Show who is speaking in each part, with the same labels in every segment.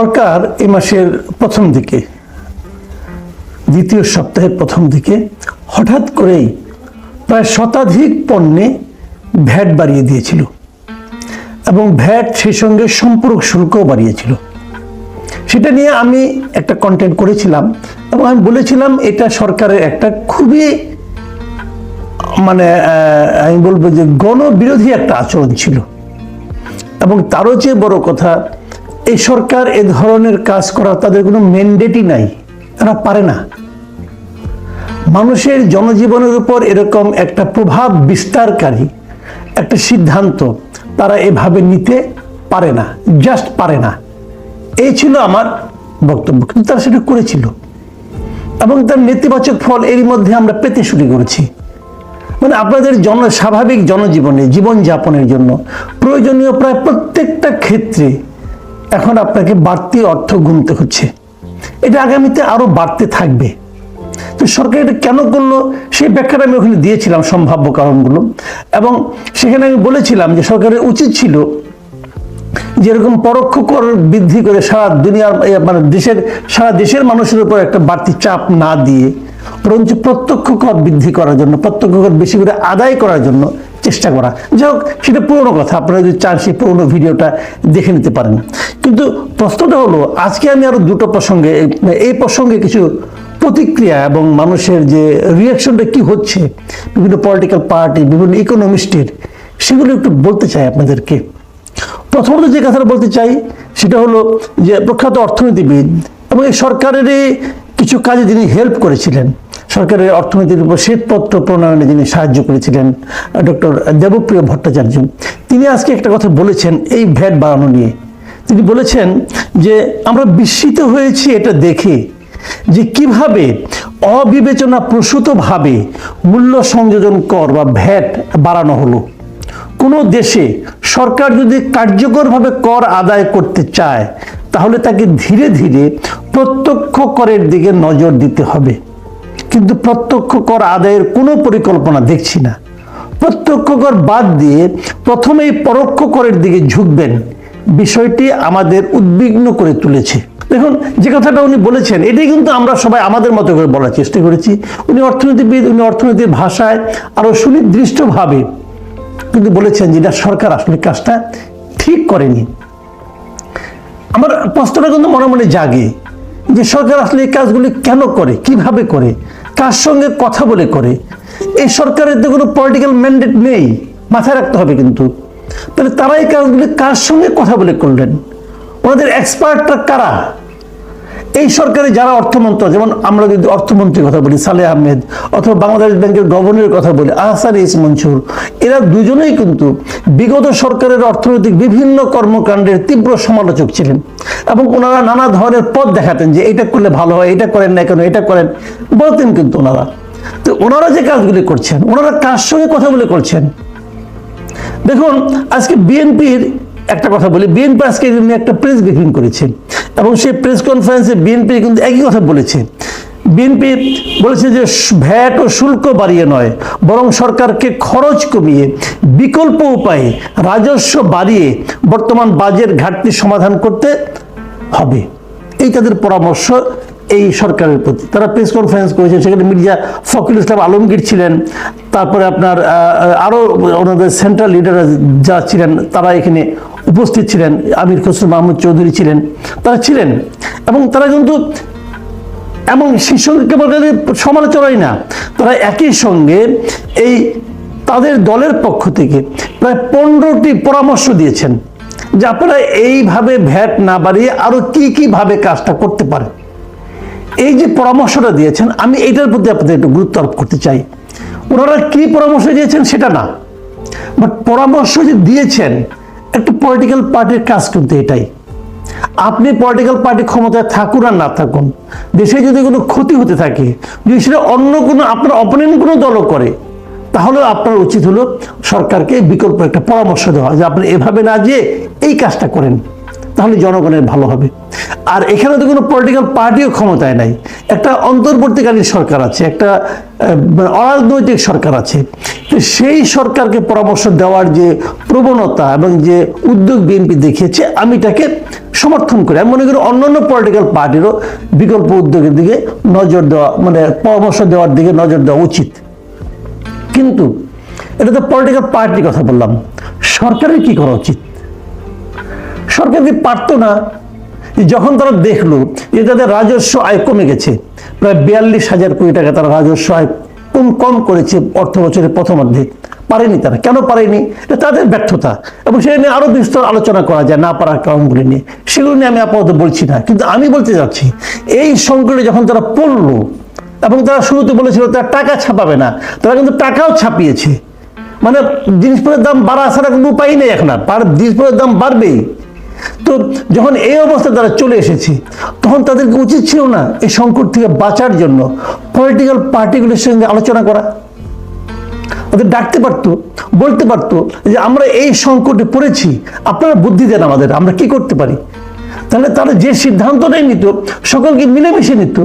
Speaker 1: সরকার এ মাসের প্রথম দিকে, দ্বিতীয় সপ্তাহের প্রথম দিকে হঠাৎ করেই প্রায় শতাধিক পণ্যে ভ্যাট বাড়িয়ে দিয়েছিল এবং ভ্যাট সেই সঙ্গে সম্পূরক শুল্কও বাড়িয়েছিল। সেটা নিয়ে আমি একটা কন্টেন্ট করেছিলাম এবং আমি বলেছিলাম এটা সরকারের একটা খুবই মানে আমি বলব যে গণবিরোধী একটা আচরণ ছিল। এবং তারও চেয়ে বড় কথা এই সরকার এ ধরনের কাজ করার তাদের কোনো ম্যান্ডেটই নাই। তারা পারে না। মানুষের জনজীবনের উপর এরকম একটা প্রভাব বিস্তারকারী একটা সিদ্ধান্ত তারা এভাবে নিতে পারে না জাস্ট পারে না। এই ছিল আমার বক্তব্য, কিন্তু তারা সেটা করেছিল। এবং তার নেতিবাচক ফল এরই মধ্যে আমরা পেতে শুরু করেছি। মানে আপনাদের জন, স্বাভাবিক জনজীবনে, জীবনযাপনের জন্য প্রয়োজনীয় প্রায় প্রত্যেকটা ক্ষেত্রে এখন আপনাকে বাড়তি অর্থ গুনতে হচ্ছে। এটা আগামীতে আরও বাড়তে থাকবে। তো সরকার এটা কেন করল? সেই ব্যাখ্যাটা আমি ওখানে দিয়েছিলাম সম্ভাব্য কারণগুলো। এবং সেখানে আমি বলেছিলাম যে সরকারের উচিত ছিল যেরকম পরোক্ষ কর বৃদ্ধি করে সারা দুনিয়ার মানে দেশের, সারা দেশের মানুষের উপর একটা বাড়তি চাপ না দিয়ে, বরঞ্চ প্রত্যক্ষ কর বৃদ্ধি করার জন্য, প্রত্যক্ষ কর বেশি করে আদায় করার জন্য চেষ্টা করা। যাই হোক, সেটা পুরোনো কথা। আপনারা যদি চান সেই পুরোনো ভিডিওটা দেখে নিতে পারেন। কিন্তু প্রশ্নটা হলো, আজকে আমি আরও দুটো প্রসঙ্গে, এই প্রসঙ্গে কিছু প্রতিক্রিয়া এবং মানুষের যে রিয়াকশনটা কি হচ্ছে, বিভিন্ন পলিটিক্যাল পার্টি বিভিন্ন ইকোনমিস্টের সেগুলো একটু বলতে চাই আপনাদেরকে। প্রথমত যে কথাটা বলতে চাই, সেটা হলো যে প্রখ্যাত অর্থনীতিবিদ এবং এই সরকারেরই কিছু কাজে যিনি হেল্প করেছিলেন। সরকারের অর্থনীতির উপর শ্বেতপত্র প্রণয়নে যিনি সাহায্য করেছিলেন ডক্টর দেবপ্রিয় ভট্টাচার্য। তিনি আজকে একটা কথা বলেছেন এই ভ্যাট বাড়ানো নিয়ে। তিনি বলেছেন যে, আমরা বিস্মিত হয়েছি এটা দেখে যে কীভাবে অবিবেচনা প্রসূতভাবে মূল্য সংযোজন কর বা ভ্যাট বাড়ানো হলো। কোনো দেশে সরকার যদি কার্যকরভাবে কর আদায় করতে চায়, তাহলে তাকে ধীরে ধীরে প্রত্যক্ষ করের দিকে নজর দিতে হবে। কিন্তু প্রত্যক্ষ কর আদায়ের কোনো পরিকল্পনা দেখছি না। প্রত্যক্ষ কর বাদ দিয়ে প্রথমেই পরোক্ষ করের দিকে ঝুঁকবেন। বিষয়টি আমাদের উদ্বিগ্ন করে তুলেছে। দেখুন, যে কথাটা উনি বলেছেন, এটাই কিন্তু আমরা সবাই আমাদের মতো করে বলার চেষ্টা করেছি। উনি অর্থনীতিবিদ, উনি অর্থনীতির ভাষায় আরও সুনির্দিষ্টভাবে কিন্তু বলেছেন যেটা সরকার আসলে কাজটা ঠিক করেনি। আমার প্রশ্নটা কিন্তু মনে মনে জাগে যে সরকার আসলে এই কাজগুলি কেন করে, কীভাবে করে? কার সঙ্গে কথা বলে করে? এই সরকারের তো কোনো পলিটিক্যাল ম্যান্ডেট নেই। মাথায় রাখতে হবে কিন্তু। তাহলে তারাই কাজগুলি কার সঙ্গে কথা বলে করলেন? ওনাদের এক্সপার্টরা কারা? এই সরকারে যারা অর্থমন্ত্র, যেমন আমরা যদি অর্থমন্ত্রীর কথা বলি সালে আহমেদ, অথবা বাংলাদেশ ব্যাংকের গভর্নরের কথা বলি, আহসান ইস মনসুর, এরা দুজনেই কিন্তু বিগত সরকারের অর্থনৈতিক বিভিন্ন কর্মকাণ্ডের তীব্র সমালোচক ছিলেন এবং ওনারা নানা ধরনের পথ দেখাতেন যে এটা করলে ভালো হয়, এটা করেন না কেন, এটা করেন, বলতেন কিন্তু ওনারা। তো ওনারা যে কাজগুলি করছেন, ওনারা কার সঙ্গে কথা বলে করছেন? দেখুন, আজকে বিএনপির একটা কথা বলি বিএনপি আজকে একটা প্রেস ব্রিফিং করেছে এবং সেই প্রেস কনফারেন্সে বিএনপি কিন্তু একই কথা বলেছে। বিএনপি বলেছে যে ভ্যাট ও শুল্ক বাড়িয়ে নয় বরং সরকারকে খরচ কমিয়ে বিকল্প উপায়ে রাজস্ব বাড়িয়ে বর্তমান বাজেট ঘাটতি সমাধান করতে হবে। এই তাদের পরামর্শ এই সরকারের প্রতি। তারা প্রেস কনফারেন্স করেছে সেখানে মির্জা ফকির ইসলাম আলমগীর ছিলেন তারপরে আপনার আহ, আরও ওনাদের সেন্ট্রাল লিডার যা ছিলেন তারা এখানে উপস্থিত ছিলেন, আমির খসরু মাহমুদ চৌধুরী ছিলেন, তারা ছিলেন। এবং তারা কিন্তু এবং সেই তাদের সমালোচনাই না। তারা একই সঙ্গে এই তাদের দলের পক্ষ থেকে প্রায় পনেরোটি পরামর্শ দিয়েছেন যে আপনারা এইভাবে ভ্যাট না বাড়িয়ে আরও কি কি ভাবে কাজটা করতে পারেন এই যে পরামর্শটা দিয়েছেন, আমি এইটার প্রতি আপনাদের একটু গুরুত্ব আরোপ করতে চাই। ওনারা কি পরামর্শ দিয়েছেন সেটা না। বাট পরামর্শ যে দিয়েছেন একটা পলিটিক্যাল পার্টির কাজ কিন্তু এটাই। আপনি পলিটিক্যাল পার্টি ক্ষমতায় থাকুন আর না থাকুন, দেশে যদি কোনো ক্ষতি হতে থাকে, যদি সেটা অন্য কোনো আপনার অপোনেন্ট কোনো দলও করে, তাহলে আপনার উচিত হলো সরকারকে বিকল্প একটা পরামর্শ দেওয়া যে আপনি এভাবে না যে এই কাজটা করেন, তাহলে জনগণের ভালো হবে। আর এখানে তো কোনো পলিটিক্যাল পার্টিও ক্ষমতায় নাই। একটা অন্তর্বর্তীকালীন সরকার আছে, একটা মানে অরাজনৈতিক সরকার আছে। সেই সরকারকে পরামর্শ দেওয়ার যে প্রবণতা এবং যে উদ্যোগ বিএনপি দেখিয়েছে, আমি এটাকে সমর্থন করি। আমি মনে করি অন্যান্য পলিটিক্যাল পার্টিরও বিকল্প উদ্যোগের দিকে নজর দেওয়া মানে পরামর্শ দেওয়ার দিকে নজর দেওয়া উচিত। কিন্তু এটা তো পলিটিক্যাল পার্টির কথা বললাম। সরকারের কি করা উচিত? সরকার কি পারতো না যখন তারা দেখল যে তাদের রাজস্ব আয় কমে গেছে, প্রায় বিয়াল্লিশ হাজার কোটি টাকা তারা রাজস্ব আয় কম কম করেছে অর্থ বছরের প্রথমার্ধে। পারেনি তারা। কেন পারেনি? এটা তাদের ব্যর্থতা। এবং সেটা নিয়ে আরও বিস্তর আলোচনা করা যায় না পারার কারণগুলি নিয়ে। সেগুলো নিয়ে আমি আপাতত বলছি না। কিন্তু আমি বলতে যাচ্ছি, এই সংকটে যখন তারা পড়ল এবং তারা শুরুতে বলেছিল তারা টাকা ছাপাবে না, তারা কিন্তু টাকাও ছাপিয়েছে। মানে জিনিসপত্রের দাম বাড়া ছাড়া কোনো উপায় নেই এখন আর জিনিসপত্রের দাম বাড়বেই। তো যখন এই অবস্থা তারা চলে এসেছে, তখন তাদেরকে উচিত ছিল না এই সংকট থেকে বাঁচার জন্য পলিটিক্যাল পার্টিগুলির সঙ্গে আলোচনা করা। ওদের ডাকতে পারতো, বলতে পারতো যে আমরা এই সংকটে পড়েছি, আপনারা বুদ্ধি দেন আমাদের, আমরা কি করতে পারি? তাহলে তারা যে সিদ্ধান্তটাই নিত, সকলকে মিলেমিশে নিত,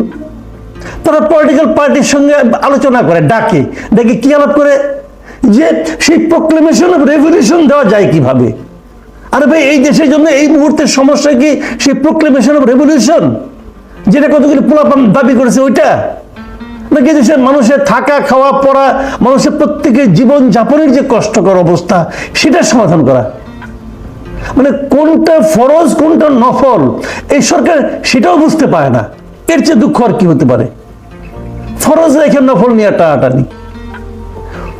Speaker 1: তারা পলিটিক্যাল পার্টির সঙ্গে আলোচনা করে, ডাকে ডেকে কি আলাপ করে? যে সেই প্রক্লেমেশন অফ রেভলিউশন দেওয়া যায় কীভাবে? আরে ভাই, এই দেশের জন্য এই মুহূর্তের সমস্যা কি? সেই প্রক্লেমেশন অফ রেভলিউশন যেটা কতগুলি পোলাপান দাবি করেছে, ওইটা? নাকি দেশের মানুষের থাকা, খাওয়া, পড়া, মানুষের প্রত্যেকের জীবন যাপনের যে কষ্টকর অবস্থা সেটার সমাধান করা? মানে কোনটা ফরজ, কোনটা নফল, এই সরকার সেটাও বুঝতে পারে না। এর চেয়ে দুঃখ আর কি হতে পারে? ফরজ রেখে নফল নিয়ে টানাটানি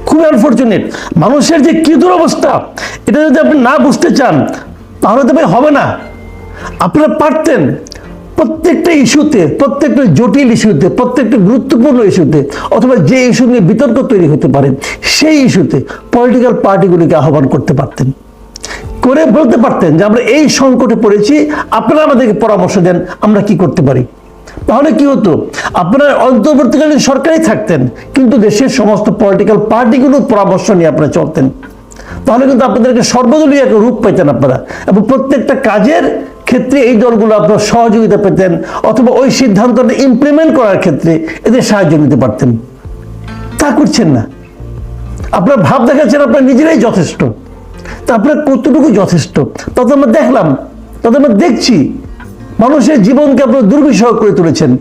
Speaker 1: খুব আনফর্চুনেট মানুষের যে কি দুরবস্থা এটা যদি আপনি না বুঝতে চান, তাহলে তো ভাই হবে না। আপনারা পারতেন প্রত্যেকটা ইস্যুতে, প্রত্যেকটা জটিল ইস্যুতে, প্রত্যেকটা গুরুত্বপূর্ণ ইস্যুতে, অথবা যে ইস্যু নিয়ে বিতর্ক তৈরি হতে পারে, সেই ইস্যুতে পলিটিক্যাল পার্টিগুলিকে আহ্বান করতে পারতেন। করে বলতে পারতেন যে আমরা এই সংকটে পড়েছি, আপনারা আমাদেরকে পরামর্শ দেন, আমরা কি করতে পারি। তাহলে কি হতো? আপনারা অন্তর্বর্তীকালীন সরকারই থাকতেন, কিন্তু দেশের সমস্ত পলিটিক্যাল পার্টিগুলোর পরামর্শ নিয়ে আপনারা চলতেন। তাহলে কিন্তু আপনাদেরকে সর্বদলীয় একটা রূপ পেতেন আপনারা এবং প্রত্যেকটা কাজের ক্ষেত্রে এই দলগুলো আপনার সহযোগিতা পেতেন অথবা ওই সিদ্ধান্তটা ইমপ্লিমেন্ট করার ক্ষেত্রে এদের সাহায্য নিতে পারতেন। তা করছেন না। আপনার ভাব দেখাচ্ছেন আপনার নিজেরাই যথেষ্ট। তা আপনার কতটুকু যথেষ্ট? তত আমরা দেখলাম, তত আমরা দেখছি মানুষের জীবনকে আপনার দুর্বিষহ করে তুলেছেন।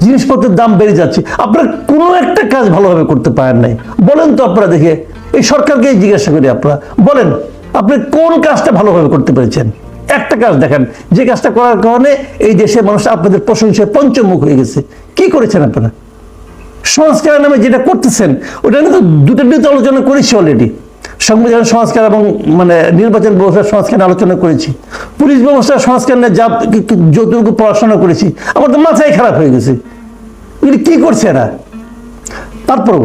Speaker 1: জিনিসপত্রের দাম বেড়ে যাচ্ছে। আপনারা কোনো একটা কাজ ভালোভাবে করতে পারেন নাই। বলেন তো আপনারা দেখে। এই সরকারকেই জিজ্ঞাসা করি আপনারা। বলেন, আপনি কোন কাজটা ভালোভাবে করতে পেরেছেন? একটা কাজ দেখেন। যে কাজটা করার কারণে এই দেশের মানুষ আপনাদের প্রশংসায় পঞ্চমুখ হয়ে গেছে। কি করেছেন আপনারা? সংস্কারের নামে যেটা করতেছেন, ওটা নিয়ে তো দুটো দুটো আলোচনা করেছি অলরেডি সংবিধান সংস্কার এবং মানে নির্বাচন ব্যবস্থার সংস্কার আলোচনা করেছি। পুলিশ ব্যবস্থা, সংস্কার নিয়ে যা যতটুকু পড়াশোনা করেছি, আমার তো মাথায় খারাপ হয়ে গেছে। এগুলি কী করছে এরা? তারপরও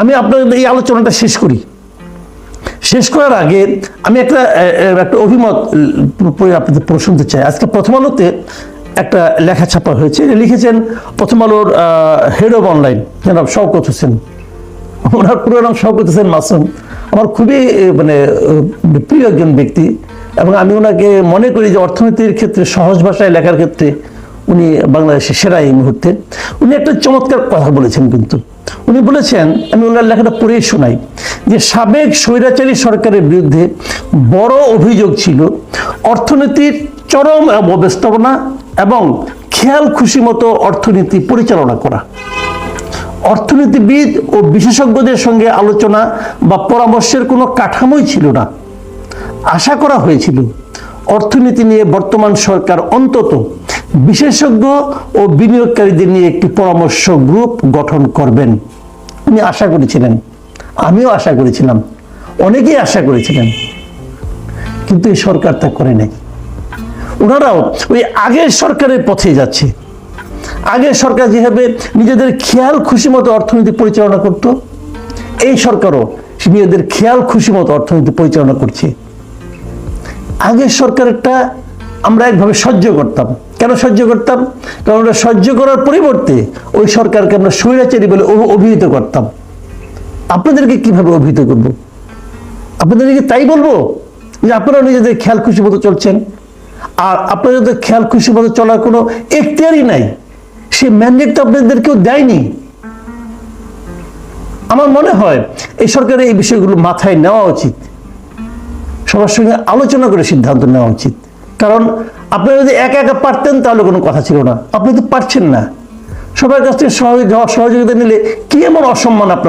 Speaker 1: আমি আপনাদের এই আলোচনাটা শেষ করি। শেষ করার আগে আমি একটা একটা অভিমত আপনাদের শুনতে চাই। আজকে প্রথম আলোতে একটা লেখা ছাপা হয়েছে। লিখেছেন প্রথম আলোর হেড অফ অনলাইন জনাব শওকত হোসেন। ওনার পুরো নাম শওকত হোসেন মাসুম। আমার খুবই মানে প্রিয় একজন ব্যক্তি। এবং আমি ওনাকে মনে করি যে অর্থনীতির ক্ষেত্রে, সহজ ভাষায় লেখার ক্ষেত্রে উনি বাংলাদেশের সেরা এই মুহূর্তে। উনি একটা চমৎকার কথা বলেছেন কিন্তু। উনি বলেছেন, আমি ওনার লেখাটা পড়েই শোনাই, যে সাবেক স্বৈরাচারী সরকারের বিরুদ্ধে বড় অভিযোগ ছিল অর্থনীতির চরম অব্যবস্থাপনা এবং খেয়াল খুশি মতো অর্থনীতি পরিচালনা করা। অর্থনীতিবিদ ও বিশেষজ্ঞদের সঙ্গে আলোচনা বা পরামর্শের কোনো কাঠামোই ছিল না। আশা করা হয়েছিল, অর্থনীতি নিয়ে বর্তমান সরকার অন্তত বিশেষজ্ঞ ও বিনিয়োগকারীদের নিয়ে একটি পরামর্শ গ্রুপ গঠন করবেন। উনি আশা করেছিলেন, আমিও আশা করেছিলাম, অনেকেই আশা করেছিলেন। কিন্তু এই সরকার তা করে নাই। ওনারাও ওই আগের সরকারের পথে যাচ্ছে। আগের সরকার যেভাবে নিজেদের খেয়াল খুশি মতো অর্থনীতি পরিচালনা করত, এই সরকারও নিজেদের খেয়াল খুশি মতো অর্থনীতি পরিচালনা করছে। আগের সরকারেরটা আমরা একভাবে সহ্য করতাম। কেন সহ্য করতাম? কারণ ওটা সহ্য করার পরিবর্তে ওই সরকারকে আমরা স্বৈরাচারী বলে অভ- অভিহিত করতাম। আপনাদেরকে কীভাবে অভিহিত করব? আপনাদেরকে তাই বলব যে আপনারা নিজেদের খেয়াল খুশি মতো চলছেন। আর আপনাদের তো খেয়াল খুশি মতো চলার কোনো এখতিয়ারই নাই। সে ম্যান্ডেট তো আপনাদের কেউ দেয়নি। আমার মনে হয় এই সরকারের এই বিষয়গুলো মাথায় নেওয়া উচিত। সবার সঙ্গে আলোচনা করে সিদ্ধান্ত নেওয়া উচিত। কারণ আপনারা যদি একা একা পারতেন তাহলে কোনো কথা ছিল না। আপনি তো পারছেন না। সবার কাছ থেকে সহযোগিতা নিলে কি এমন অসম্মান আপনার